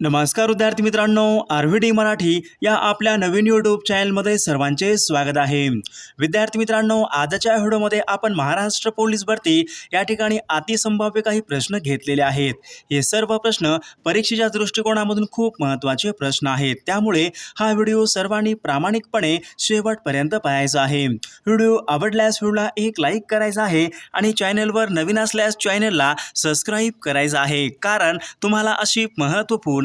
नमस्कार विद्यार्थी मित्रांनो आर व्ही डी मराठी या आपल्या नवीन यूट्यूब चॅनलमध्ये सर्वांचे स्वागत आहे. विद्यार्थी मित्रांनो आजच्या व्हिडिओमध्ये आपण महाराष्ट्र पोलीस भरती या ठिकाणी अतिसंभाव्य काही प्रश्न घेतलेले आहेत. हे सर्व प्रश्न परीक्षेच्या दृष्टिकोनामधून खूप महत्त्वाचे प्रश्न आहेत. त्यामुळे हा व्हिडिओ सर्वांनी प्रामाणिकपणे शेवटपर्यंत पाहायचा आहे. व्हिडिओ आवडल्यास व्हिडिओला एक लाईक करायचा आहे आणि चॅनलवर नवीन असल्यास चॅनलला सबस्क्राईब करायचं आहे. कारण तुम्हाला अशी महत्त्वपूर्ण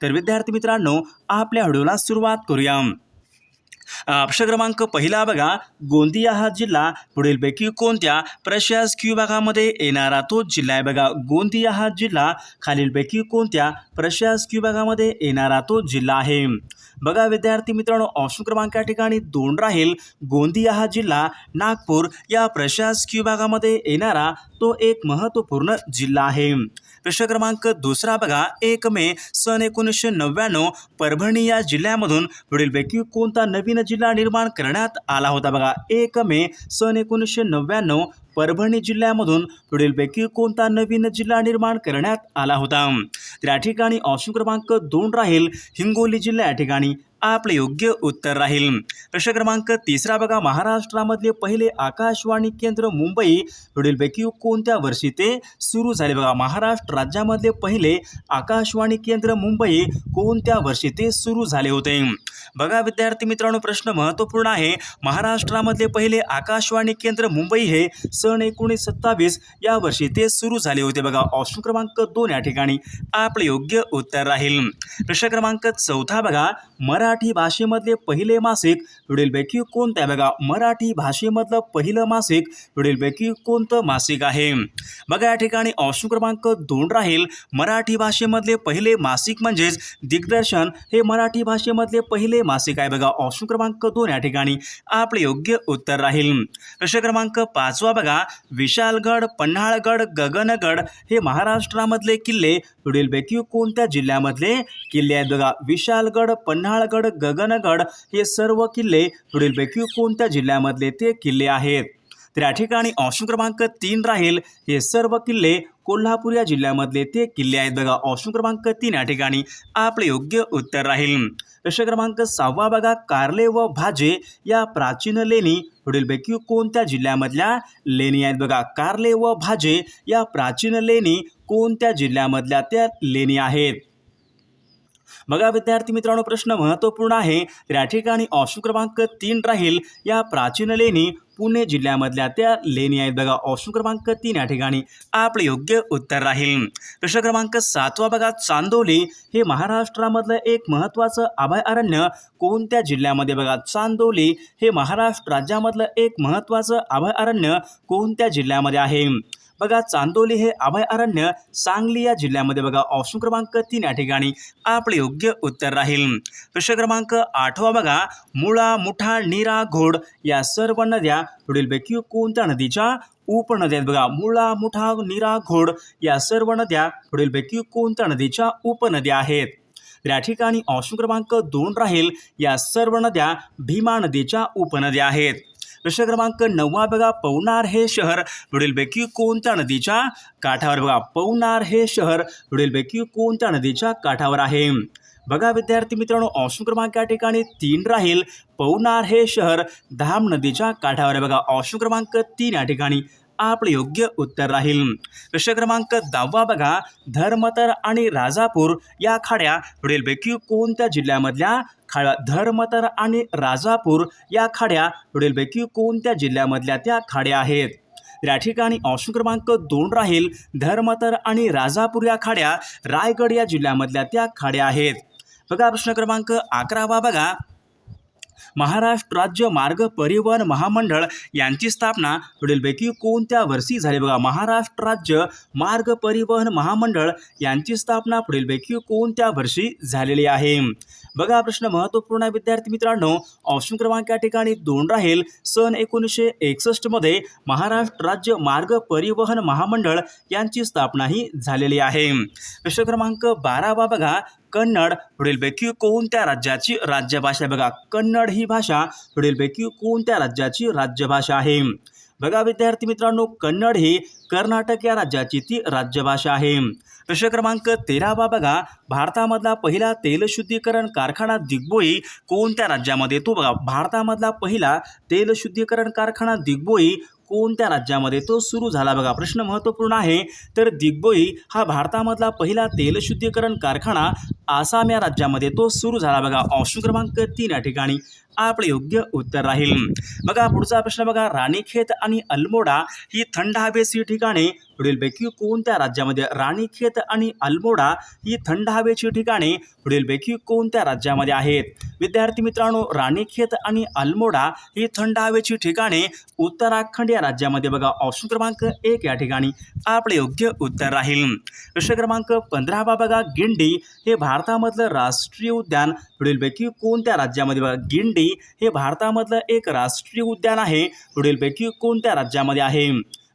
तर विद्यार्थी मित्रांनो आपल्या व्हिडिओला सुरुवात करूया प्रश्न क्रमांक पहिला बघा. गोंदिया हा जिल्हा पुढीलपैकी कोणत्या प्रशासकीय विभागामध्ये येणारा तो जिल्हा आहे बघा. गोंदिया हा जिल्हा खालीलपैकी कोणत्या प्रशासकीय विभागामध्ये येणारा तो जिल्हा आहे? बघा विद्यार्थी मित्रांनो ऑप्शन क्रमांक या ठिकाणी दोन राहील. गोंदिया हा जिल्हा नागपूर या प्रशासकीय विभागामध्ये येणारा तो एक महत्त्वपूर्ण जिल्हा आहे. प्रश्न क्रमांक दुसरा बघा. एक मे सन एकोणीसशे नव्याण्णव परभणी या जिल्ह्यामधून पुढीलपैकी कोणता नवीन जिल्हा निर्माण करण्यात आला होता बघा? एक मे सन एकोणीसशे नव्याण्णव परभणी जिल्ह्यामधून पुढीलपैकी कोणता नवीन जिल्हा निर्माण करण्यात आला होता? तर या ठिकाणी ऑप्शन क्रमांक दोन राहील हिंगोली जिल्हा या ठिकाणी. आपले योग्य उत्तर राहील. प्रश्न क्रमांक तिसरा बघा. महाराष्ट्रामधले पहिले आकाशवाणी केंद्र मुंबई. पुढीलपैकी कोणत्या वर्षी ते सुरू झाले बघा? महाराष्ट्र राज्यामधले पहिले आकाशवाणी केंद्र मुंबई कोणत्या वर्षी ते सुरू झाले होते? बघा विद्यार्थी मित्रांनो प्रश्न महत्त्वपूर्ण आहे. महाराष्ट्रामधले पहिले आकाशवाणी केंद्र मुंबई हे सन एकोणीस सत्तावीस या वर्षी ते सुरू झाले होते बघा. ऑप्शन क्रमांक दोन या ठिकाणी आपले योग्य उत्तर राहील. प्रश्न क्रमांक चौथा बघा. मरा मराठी भाषेमधले पहिले मासिक पुढीलपैकी कोणतं आहे बघा? मराठी भाषेमधलं पहिलं मासिक पुढीलपैकी कोणतं मासिक आहे? बघा या ठिकाणी ऑप्शन क्रमांक दोन राहील. मराठी भाषेमधले पहिले मासिक म्हणजेच दिग्दर्शन हे मराठी भाषेमधले पहिले मासिक आहे बघा. ऑप्शन क्रमांक दोन या ठिकाणी आपले योग्य उत्तर राहील. प्रश्न क्रमांक पाचवा बघा. विशालगड पन्हाळगड गगनगड हे महाराष्ट्रामधले किल्ले. पुढीलपैकी कोणत्या जिल्ह्यामधले किल्ले आहेत बघा? विशालगड पन्हाळगड गगनगड हे सर्व किल्ले पुढीलपैकी कोणत्या जिल्ह्यामधले ते किल्ले आहेत? तर या ठिकाणी ऑप्शन क्रमांक तीन राहील. हे सर्व किल्ले कोल्हापूर या जिल्ह्यामधले ते किल्ले आहेत बघा. ऑप्शन क्रमांक तीन या ठिकाणी आपले योग्य उत्तर राहील. प्रश्न क्रमांक सहावा बघा. कारले व भाजे या प्राचीन लेणी पुढीलपैकी कोणत्या जिल्ह्यामधल्या लेणी आहेत बघा? कारले व भाजे या प्राचीन लेणी कोणत्या जिल्ह्यामधल्या त्या लेणी आहेत? बघा विद्यार्थी मित्रांनो प्रश्न महत्त्वपूर्ण आहे. तर या ठिकाणी ऑप्शन क्रमांक तीन राहील. या प्राचीन लेणी पुणे जिल्ह्यामधल्या त्या लेणी आहेत बघा. ऑप्शन क्रमांक तीन या ठिकाणी आपले योग्य उत्तर राहील. प्रश्न क्रमांक सातवा बघा चांदोली हे महाराष्ट्रामधलं एक महत्त्वाचं अभयारण्य कोणत्या जिल्ह्यामध्ये बघा? चांदोली हे महाराष्ट्र राज्यामधलं एक महत्त्वाचं अभयारण्य कोणत्या जिल्ह्यामध्ये आहे? बघा चांदोली हे अभयारण्य सांगली या जिल्ह्यामध्ये बघा ऑप्शन क्रमांक तीन या ठिकाणी आपले योग्य उत्तर राहील. प्रश्न क्रमांक आठवा बघा मुळा मुठा नीरा घोड या सर्व नद्या पुढीलपैकी कोणत्या नदीच्या उपनद्या आहेत बघा? मुळा मुठा नीरा घोड या सर्व नद्या पुढीलपैकी कोणत्या नदीच्या उपनद्या आहेत? या ठिकाणी ऑप्शन क्रमांक दोन राहील या सर्व नद्या भीमा नदीच्या उपनद्या आहेत. प्रश्न क्रमांक नववा बघा पवनार हे शहर. पुढीलपैकी कोणत्या नदीच्या काठावर? बघा पवनार हे शहर पुढीलपैकी कोणत्या नदीच्या काठावर आहे? बघा विद्यार्थी मित्रांनो ऑप्शन क्रमांक या ठिकाणी तीन राहील. पवनार हे शहर धाम नदीच्या काठावर आहे. बघा ऑप्शन क्रमांक तीन या ठिकाणी. आपलं योग्य उत्तर राहील. प्रश्न क्रमांक दहावा बघा. धर्मतर आणि राजापूर या खाड्या पुढीलपैकी कोणत्या जिल्ह्यामधल्या? खाड्या धर्मतर आणि राजापूर या खाड्या पुढीलपैकी कोणत्या जिल्ह्यामधल्या त्या खाड्या आहेत? या ठिकाणी ऑप्शन क्रमांक दोन राहील. धर्मतर आणि राजापूर या खाड्या रायगड या जिल्ह्यामधल्या त्या खाड्या आहेत. बघा प्रश्न क्रमांक अकरावा बघा. महाराष्ट्र राज्य मार्ग परिवहन महामंडळ यांची स्थापना पुढीलपैकी कोणत्या वर्षी झाली? बघा महाराष्ट्र राज्य मार्ग परिवहन महामंडळ यांची स्थापना पुढीलपैकी कोणत्या वर्षी झालेली आहे? बघा प्रश्न महत्त्वपूर्ण आहे विद्यार्थी मित्रांनो. ऑप्शन क्रमांक या ठिकाणी दोन राहील. सन एकोणीसशे एकसष्टमध्ये महाराष्ट्र राज्य मार्ग परिवहन महामंडळ यांची स्थापना ही झालेली आहे. प्रश्न क्रमांक बारावा बघा. कन्नड पुढीलपैकी कोणत्या राज्याची राज्यभाषा बघा कन्नड ही भाषा पुढीलपैकी कोणत्या राज्याची राज्यभाषा आहे? बघा विद्यार्थी मित्रांनो कन्नड ही कर्नाटक या राज्याची ती राज्यभाषा आहे. प्रश्न क्रमांक तेरावा बघा. भारतामधला पहिला तेलशुद्धीकरण कारखाना दिग्बोई कोणत्या राज्यामध्ये? तो बघा भारतामधला पहिला तेलशुद्धीकरण कारखाना दिग्बोई कोणत्या राज्यामध्ये? तो सुरू झाला बघा. प्रश्न महत्त्वपूर्ण आहे. तर दिग्बोई हा भारतामधला पहिला तेलशुद्धीकरण कारखाना आसाम या राज्यामध्ये तो सुरू झाला बघा. ऑप्शन क्रमांक तीन या ठिकाणी. आपलं योग्य उत्तर राहील. बघा पुढचा प्रश्न बघा. राणीखेत आणि अल्मोडा ही थंड हवेची ठिकाणे पुढीलपैकी कोणत्या राज्यामध्ये राणीखेत आणि अल्मोडा ही थंड हवेची ठिकाणे पुढीलपैकी कोणत्या राज्यामध्ये आहेत? विद्यार्थी मित्रांनो राणीखेत आणि अल्मोडा ही थंड हवेची ठिकाणे. उत्तराखंड या राज्यामध्ये बघा. ऑप्शन क्रमांक एक या ठिकाणी. आपले योग्य उत्तर राहील. प्रश्न क्रमांक पंधरावा बघा. गिंडी हे भारतामधलं राष्ट्रीय उद्यान. पुढीलपैकी कोणत्या राज्यामध्ये बघा? गिंडी हे भारतामधलं एक राष्ट्रीय उद्यान आहे. पुढीलपैकी कोणत्या राज्यामध्ये आहे?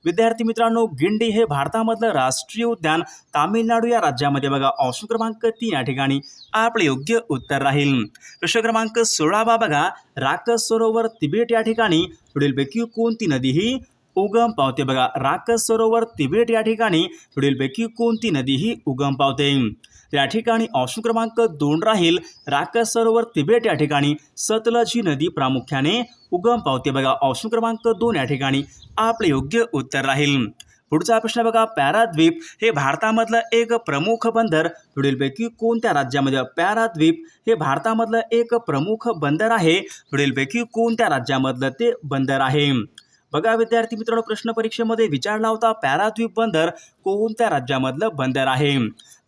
विद्यार्थी मित्रांनो गिंडी हे भारतामधलं राष्ट्रीय उद्यान. तामिळनाडू या राज्यामध्ये बघा. ऑप्शन क्रमांक तीन या ठिकाणी आपले योग्य उत्तर राहील. प्रश्न क्रमांक सोळावा बघा. राकस सरोवर तिबेट या ठिकाणी. पुढीलपैकी कोणती नदी ही उगम पावते बघा. राकस सरोवर तिबेट या ठिकाणी पुढीलपैकी कोणती नदी ही उगम पावते? या ठिकाणी ऑप्शन क्रमांक दोन राहील. राकस सरोवर तिबेट या ठिकाणी सतलज ही नदी प्रामुख्याने उगम पावते बघा. ऑप्शन क्रमांक दोन या ठिकाणी आपले योग्य उत्तर राहील. पुढचा प्रश्न बघा पॅराद्वीप हे भारतामधलं एक प्रमुख बंदर. पुढीलपैकी कोणत्या राज्यामध्ये पॅराद्वीप हे भारतामधलं एक प्रमुख बंदर आहे? पुढीलपैकी कोणत्या राज्यामधलं ते बंदर आहे? बघा विद्यार्थी मित्रांनो प्रश्न परीक्षेमध्ये विचारला होता पॅराद्वीप बंदर कोणत्या राज्यामधलं बंदर आहे?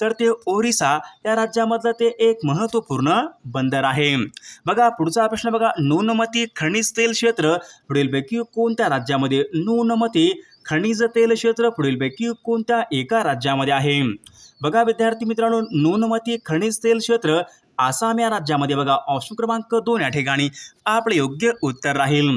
तर ते ओरिसा या राज्यामधलं ते एक महत्त्वपूर्ण बंदर आहे. बघा पुढचा प्रश्न बघा. नूनमती खनिज तेल क्षेत्र पुढीलपैकी कोणत्या राज्यामध्ये? नूनमती खनिज तेल क्षेत्र पुढीलपैकी कोणत्या एका राज्यामध्ये आहे? बघा विद्यार्थी मित्रांनो नूनमती खनिज तेल क्षेत्र आसाम या राज्यामध्ये बघा. ऑप्शन क्रमांक दोन या ठिकाणी आपले योग्य उत्तर राहील.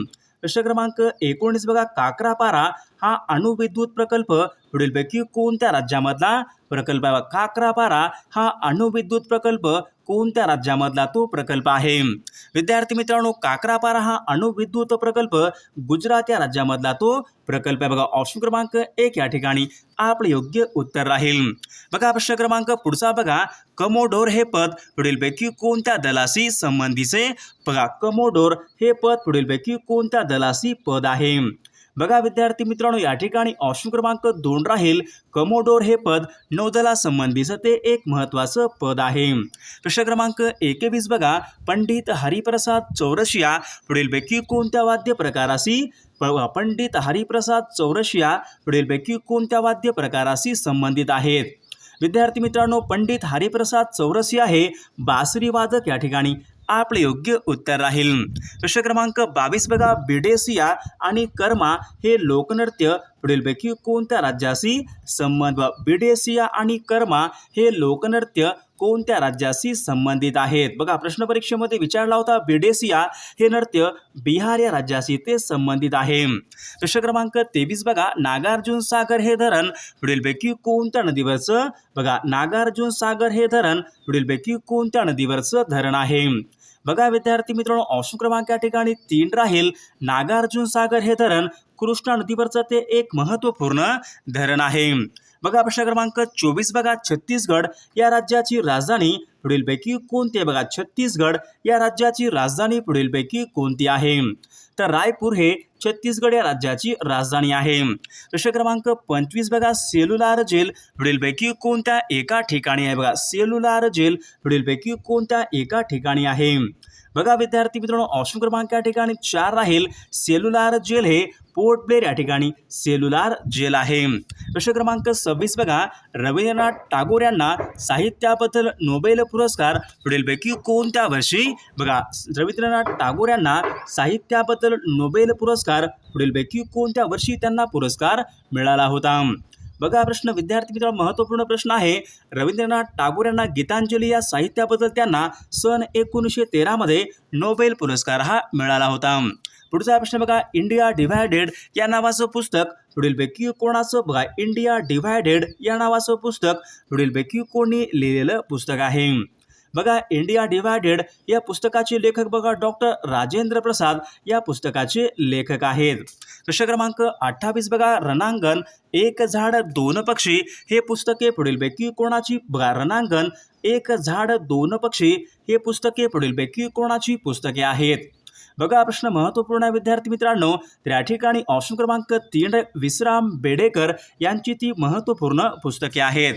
प्रश्न क्रमांक एकोणीस बघा काकरापारा हा अणुविद्युत प्रकल्प पुढीलपैकी कोणत्या राज्यामधला? प्रकल्प आहे बघा. काकरापारा. हा अणुविद्युत प्रकल्प कोणत्या राज्यामधला तो प्रकल्प आहे? विद्यार्थी मित्रांनो काकरापारा हा अणुविद्युत प्रकल्प गुजरात या राज्यामधला तो प्रकल्प आहे बघा. ऑप्शन क्रमांक एक या ठिकाणी आपलं योग्य उत्तर राहील. बघा प्रश्न क्रमांक पुढचा बघा. कमोडोर हे पद पुढीलपैकी कोणत्या दलाशी संबंधीचे बघा कमोडोर हे पद पुढीलपैकी कोणत्या दलाशी पद आहे? बघा विद्यार्थी मित्रांनो या ठिकाणी ऑप्शन क्रमांक दोन राहील. कमोडोर हे पद नौदलासंबंधीचं ते एक महत्त्वाचं पद आहे. प्रश्न क्रमांक एकवीस बघा. पंडित हरिप्रसाद चौरसिया पुढीलपैकी कोणत्या वाद्य प्रकाराशी प- पंडित हरिप्रसाद चौरसिया पुढीलपैकी कोणत्या वाद्य प्रकाराशी संबंधित आहेत? विद्यार्थी मित्रांनो पंडित हरिप्रसाद चौरसिया हे बासरी वादक या ठिकाणी आपले योग्य उत्तर राहील. प्रश्न क्रमांक बावीस बघा. बिडेसिया आणि कर्मा हे लोकनृत्य पुढीलपैकी कोणत्या राज्याशी संबंध बिडेसिया आणि कर्मा हे लोकनृत्य कोणत्या राज्याशी संबंधित आहेत? बघा प्रश्न परीक्षेमध्ये विचारला होता बिडेसिया हे नृत्य बिहार या राज्याशी ते संबंधित आहे. प्रश्न क्रमांक तेवीस बघा. नागार्जुन सागर हे धरण पुढीलपैकी कोणत्या नदीवरचं बघा नागार्जुन सागर हे धरण पुढीलपैकी कोणत्या नदीवरचं धरण आहे? बघा विद्यार्थी मित्रांनो ऑप्शन क्रमांक या ठिकाणी तीन राहील. नागार्जुन सागर हे धरण कृष्णा नदीवरचं ते एक महत्त्वपूर्ण धरण आहे. बघा प्रश्न क्रमांक चोवीस बघा छत्तीसगड या राज्याची राजधानी पुढीलपैकी कोणती आहे? बघा छत्तीसगड या राज्याची राजधानी पुढीलपैकी कोणती आहे? तर रायपूर हे छत्तीसगड या राज्याची राजधानी आहे. प्रश्न क्रमांक पंचवीस बघा सेल्युलार जेल पुढीलपैकी कोणत्या एका ठिकाणी आहे? बघा सेल्युलार जेल पुढीलपैकी कोणत्या एका ठिकाणी आहे? बघा विद्यार्थी मित्रांनो ऑप्शन क्रमांक या ठिकाणी चार राहील. सेल्युलार जेल हे पोर्ट ब्लेअर या ठिकाणी सेल्युलार जेल आहे. प्रश्न क्रमांक सव्वीस बघा. रवींद्रनाथ टागोर यांना साहित्याबद्दल नोबेल पुरस्कार पुढीलपैकी कोणत्या वर्षी? बघा रवींद्रनाथ टागोर यांना साहित्याबद्दल नोबेल पुरस्कार पुढीलपैकी कोणत्या वर्षी त्यांना पुरस्कार मिळाला होता? बघा प्रश्न विद्यार्थी मित्र महत्त्वपूर्ण प्रश्न आहे. रवींद्रनाथ टागोर यांना गीतांजली या साहित्याबद्दल त्यांना सन एकोणीसशे तेरामध्ये नोबेल पुरस्कार हा मिळाला होता. पुढचा प्रश्न बघा इंडिया डिव्हायडेड या नावाचं पुस्तक पुढीलपैकी कोणाचं? बघा इंडिया डिव्हायडेड या नावाचं पुस्तक पुढीलपैकी कोणी लिहिलेलं पुस्तक आहे? बघा इंडिया डिव्हायडेड या पुस्तकाचे लेखक बघा डॉक्टर राजेंद्र प्रसाद या पुस्तकाचे लेखक आहेत. प्रश्न क्रमांक अठ्ठावीस बघा रणांगण एक झाड दोन पक्षी. हे पुस्तके पुढीलपैकी कोणाची? बघा रणांगण एक झाड दोन पक्षी. हे पुस्तके पुढीलपैकी कोणाची पुस्तके आहेत? बघा प्रश्न महत्त्वपूर्ण आहे विद्यार्थी मित्रांनो. तर या ठिकाणी ऑप्शन क्रमांक तीन विश्राम बेडेकर यांची ती महत्त्वपूर्ण पुस्तके आहेत.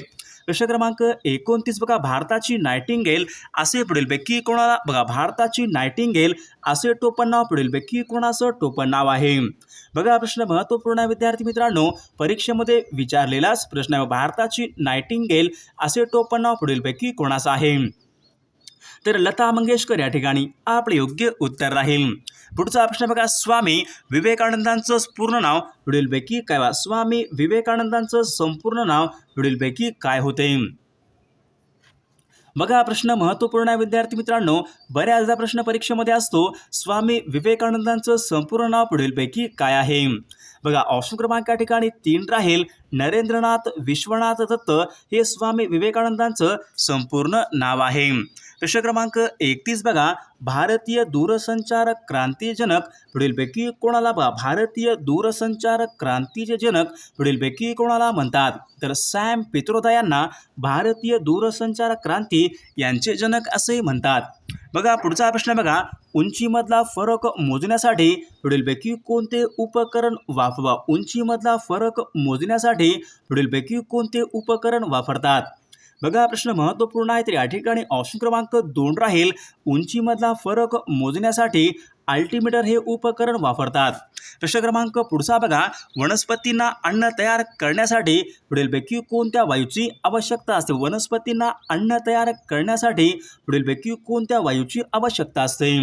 प्रश्न क्रमांक एकोणतीस. बघा भारताची नायटिंगेल असे पुढीलपैकी कोणाला? बघा भारताची नायटिंगेल असे टोपण नाव पुढीलपैकी कोणाचं टोपण नाव आहे? बघा प्रश्न महत्त्वपूर्ण आहे विद्यार्थी मित्रांनो. परीक्षेमध्ये विचारलेलाच प्रश्न आहे. भारताची नायटिंगेल असे टोपण नाव पुढीलपैकी कोणाचं आहे? तर लता मंगेशकर या ठिकाणी आपले योग्य उत्तर राहील. पुढचा प्रश्न बघा. स्वामी विवेकानंदांचं पूर्ण नाव पुढीलपैकी काय वा स्वामी विवेकानंदांचं संपूर्ण नाव पुढीलपैकी काय होते? बघा हा प्रश्न महत्त्वपूर्ण आहे विद्यार्थी मित्रांनो. बऱ्याचदा प्रश्न परीक्षेमध्ये असतो स्वामी विवेकानंदांचं संपूर्ण नाव पुढीलपैकी काय आहे? बघा ऑप्शन क्रमांक या ठिकाणी तीन राहील. नरेंद्रनाथ विश्वनाथ दत्त हे स्वामी विवेकानंदांचं संपूर्ण नाव आहे. प्रश्न क्रमांक एकतीस बघा. भारतीय दूरसंचार क्रांतीजनक. पुढीलपैकी कोणाला बघा? भारतीय दूरसंचार क्रांतीचे जनक पुढीलपैकी कोणाला म्हणतात? तर सॅम पित्रोदा यांना भारतीय दूरसंचार क्रांती यांचे जनक असे म्हणतात. बघा पुढचा प्रश्न बघा. उंचीमधला फरक मोजण्यासाठी पुढीलपैकी कोणते उपकरण वापरा उंचीमधला फरक मोजण्यासाठी पुढीलपैकी कोणते उपकरण वापरतात? बघा हा प्रश्न महत्त्वपूर्ण आहे. तर या ठिकाणी ऑप्शन क्रमांक दोन राहील. उंचीमधला फरक मोजण्यासाठी अल्टीमीटर हे उपकरण वापरतात. प्रश्न क्रमांक पुढचा बघा. वनस्पतींना अन्न तयार करण्यासाठी पुढीलपैकी कोणत्या वायूची आवश्यकता असते? वनस्पतींना अन्न तयार करण्यासाठी पुढीलपैकी कोणत्या वायूची आवश्यकता असते?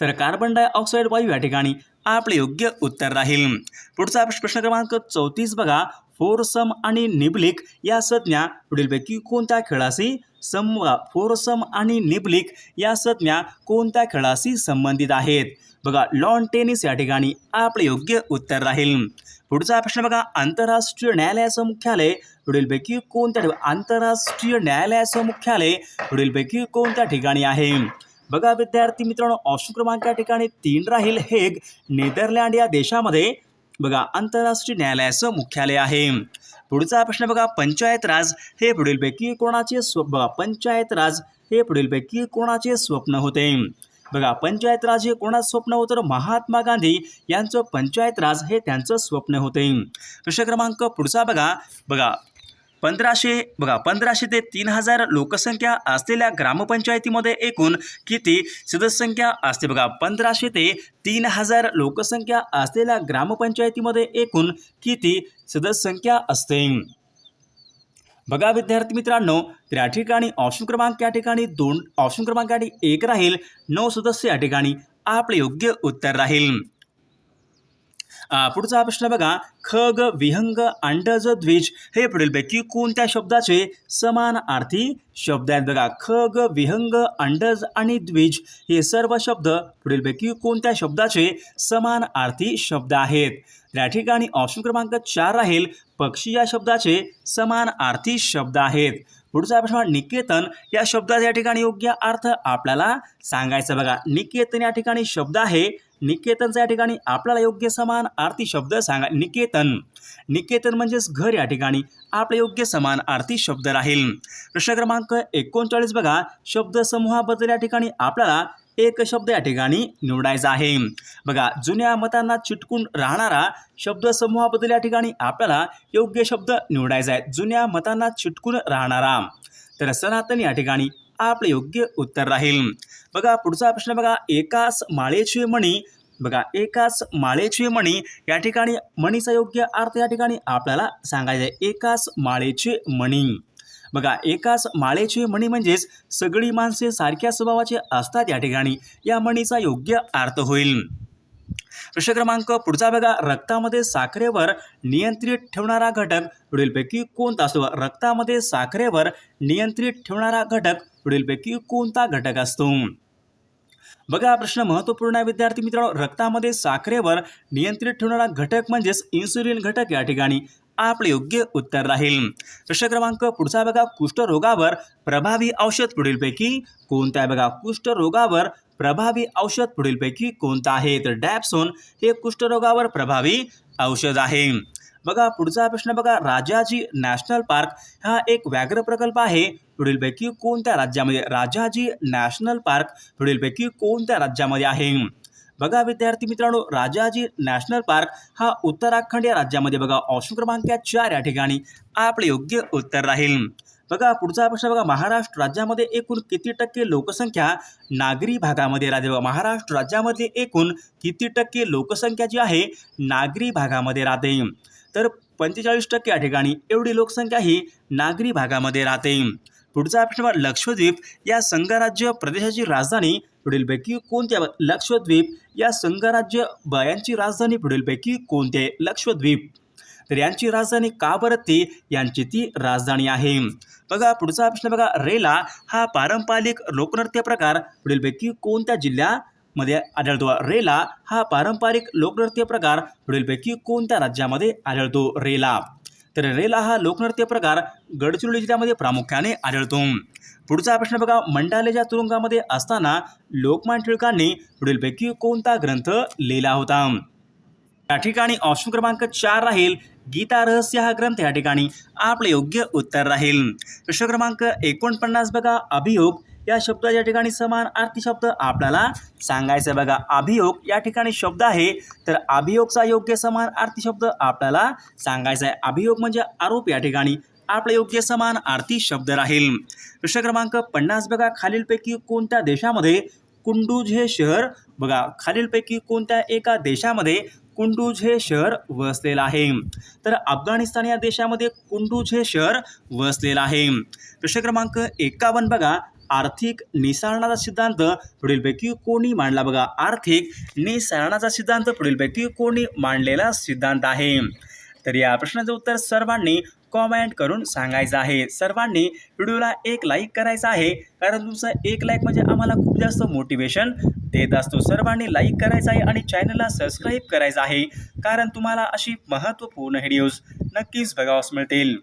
तर कार्बन डायऑक्साईड वायू या ठिकाणी आपले योग्य उत्तर राहील. पुढचा प्रश्न क्रमांक चौतीस बघा. फोरसम आणि निबलिक या संज्ञा पुढीलपैकी कोणत्या खेळाशी सम फोरसम आणि निबलिक या संज्ञा कोणत्या खेळाशी संबंधित आहेत? बघा लॉन टेनिस या ठिकाणी आपले योग्य उत्तर राहील. पुढचा प्रश्न बघा आंतरराष्ट्रीय न्यायालयाचं मुख्यालय पुढीलपैकी कोणत्या आंतरराष्ट्रीय न्यायालयाचं मुख्यालय पुढीलपैकी कोणत्या ठिकाणी आहे? बघा विद्यार्थी मित्रांनो ऑप्शन क्रमांक या ठिकाणी तीन राहील. हेग नेदरलँड या देशामध्ये बघा आंतरराष्ट्रीय न्यायालयाचं मुख्यालय आहे. पुढचा प्रश्न बघा पंचायत राज हे पुढीलपैकी कोणाचे स्व बघा पंचायत राज हे पुढीलपैकी कोणाचे स्वप्न होते? बघा पंचायत राज हे कोणाचं स्वप्न होतं? तर महात्मा गांधी यांचं पंचायत राज हे त्यांचं स्वप्न होते. प्रश्न क्रमांक पुढचा बघा. बघा पंधराशे बघा पंधराशे ते तीन हजार लोकसंख्या असलेल्या ग्रामपंचायतीमध्ये एकूण किती सदस्यसंख्या असते? बघा पंधराशे ते तीन हजार लोकसंख्या असलेल्या ग्रामपंचायतीमध्ये एकूण किती सदस्यसंख्या असते? बघा विद्यार्थी मित्रांनो त्या या ठिकाणी ऑप्शन क्रमांक या ठिकाणी दोन ऑप्शन क्रमांक या ठिकाणी एक राहील. नऊ सदस्य या ठिकाणी आपले योग्य उत्तर राहील. पुढचा प्रश्न बघा. खग विहंग अंडज द्विज हे पुढीलपैकी कोणत्या शब्दाचे समानार्थी शब्द आहेत बघा. खग विहंग अंडज आणि द्विज हे सर्व शब्द पुढीलपैकी कोणत्या शब्दाचे समानार्थी शब्द आहेत? या ठिकाणी ऑप्शन क्रमांक चार राहील. पक्षी या शब्दाचे समान अर्थी शब्द आहेत. पुढचा प्रश्न निकेतन या शब्दाचा या ठिकाणी योग्य अर्थ आपल्याला सांगायचा बघा निकेतन या ठिकाणी शब्द आहे. निकेतनचा या ठिकाणी आपल्याला योग्य समान आरती शब्द सांगा निकेतन. निकेतन म्हणजेच घर या ठिकाणी आपले योग्य समान आरती शब्द राहील. प्रश्न क्रमांक एकोणचाळीस बघा. शब्दसमूहाबद्दल या ठिकाणी आपल्याला एक शब्द या ठिकाणी निवडायचा आहे. बघा जुन्या मतांना चिटकून राहणारा शब्दसमूहाबद्दल या ठिकाणी आपल्याला योग्य शब्द निवडायचा आहे. जुन्या मतांना चिटकून राहणारा. तर सनातन या ठिकाणी आपलं योग्य उत्तर राहील. बघा पुढचा प्रश्न बघा एकाच माळेची मणी बघा एकाच माळेची मणी या ठिकाणी मणीचा योग्य अर्थ या ठिकाणी आपल्याला सांगायचा आहे. एकाच माळेची मणी. बघा एकाच माळेची म्हणी म्हणजेच सगळी माणसे सारख्या स्वभावाचे असतात या ठिकाणी. या म्हणीचा योग्य अर्थ होईल. प्रश्न क्रमांक पुढचा बघा रक्तामध्ये साखरेवर नियंत्रित ठेवणारा घटक पुढीलपैकी कोणता? असतो रक्तामध्ये साखरेवर नियंत्रित ठेवणारा घटक पुढीलपैकी कोणता घटक असतो? बघा प्रश्न महत्त्वपूर्ण आहे विद्यार्थी मित्रांनो. रक्तामध्ये साखरेवर नियंत्रित ठेवणारा घटक म्हणजेच इन्सुलिन घटक या ठिकाणी. आपले योग्य उत्तर राहील. प्रश्न क्रमांक पुढचा बघा कुष्ठरोगावर प्रभावी औषध पुढीलपैकी कोणत्या बघा? कुष्ठरोगावर प्रभावी औषध पुढीलपैकी कोणतं आहे? तर डॅप्सोन हे कुष्ठरोगावर प्रभावी औषध आहे. बघा पुढचा प्रश्न बघा राजाजी नॅशनल पार्क हा एक व्याघ्र प्रकल्प आहे. पुढीलपैकी कोणत्या राज्यामध्ये? राजाजी नॅशनल पार्क पुढीलपैकी कोणत्या राज्यामध्ये आहे? बघा विद्यार्थी मित्रांनो राजाजी नॅशनल पार्क हा उत्तराखंड या राज्यामध्ये बघा ऑप्शन क्रमांक चार या ठिकाणी आपले योग्य उत्तर राहील. बघा पुढचा प्रश्न बघा महाराष्ट्र राज्यामध्ये एकूण किती टक्के लोकसंख्या नागरी भागामध्ये राहते? बघा महाराष्ट्र राज्यामध्ये एकूण किती टक्के लोकसंख्या जी आहे नागरी भागामध्ये राहते? तर पंचेचाळीस टक्के या ठिकाणी एवढी लोकसंख्या ही नागरी भागामध्ये राहते. पुढचा प्रश्न बघा लक्षद्वीप या संघराज्य प्रदेशाची राजधानी पुढीलपैकी कोणत्या लक्षद्वीप या संघराज्य ब यांची राजधानी पुढीलपैकी कोणते लक्षद्वीप. तर यांची राजधानी का बरं ती? यांची ती राजधानी आहे. बघा पुढचा प्रश्न बघा रेला हा पारंपरिक लोकनृत्य प्रकार पुढीलपैकी कोणत्या जिल्ह्यामध्ये आढळतो? रेला हा पारंपरिक लोकनृत्य प्रकार पुढीलपैकी कोणत्या राज्यामध्ये आढळतो? रेला. तर रेला हा लोकनृत्य प्रकार गडचिरोली जिल्ह्यामध्ये प्रामुख्याने आढळतो. पुढचा प्रश्न बघा मंडालेच्या तुरुंगामध्ये असताना लोकमान टिळकांनी पुढीलपैकी कोणता ग्रंथ लिहिला होता? या ठिकाणी ऑप्शन क्रमांक चार राहील. गीता रहस्य हा ग्रंथ या ठिकाणी आपले योग्य उत्तर राहील. प्रश्न क्रमांक एकोणपन्नास बघा अभियोग. या शब्दाच्या ठिकाणी समान अर्थी शब्द आपल्याला सांगायचं आहे बघा. अभियोग या ठिकाणी शब्द आहे. तर अभियोगचा योग्य समान अर्थी शब्द आपल्याला सांगायचा आहे अभियोग म्हणजे आरोप या ठिकाणी. आपले योग्य समान आरती शब्द राहील. प्रश्न क्रमांक पन्नास बघा. खालीलपैकी कोणत्या देशामध्ये कुंडूज हे शहर बघा. खालीलपैकी कोणत्या एका देशामध्ये कुंडूज हे शहर वसलेलं आहे? तर अफगाणिस्तान या देशामध्ये कुंडूज हे शहर वसलेलं आहे. प्रश्न क्रमांक एकावन्न बघा. आर्थिक निसारणाचा सिद्धांत पुढीलपैकी कोणी मांडला? बघा आर्थिक निसारणाचा सिद्धांत पुढीलपैकी कोणी मांडलेला सिद्धांत आहे. तर या प्रश्नाचं उत्तर सर्वांनी कॉमेंट करून सांगायचं आहे. सर्वांनी व्हिडिओला एक लाईक करायचा आहे कारण तुमचं एक लाईक म्हणजे आम्हाला खूप जास्त मोटिवेशन देत असतो. सर्वांनी लाईक करायचं आहे आणि चॅनलला सबस्क्राईब करायचं आहे कारण तुम्हाला अशी महत्त्वपूर्ण व्हिडिओज नक्कीच बघावास मिळतील.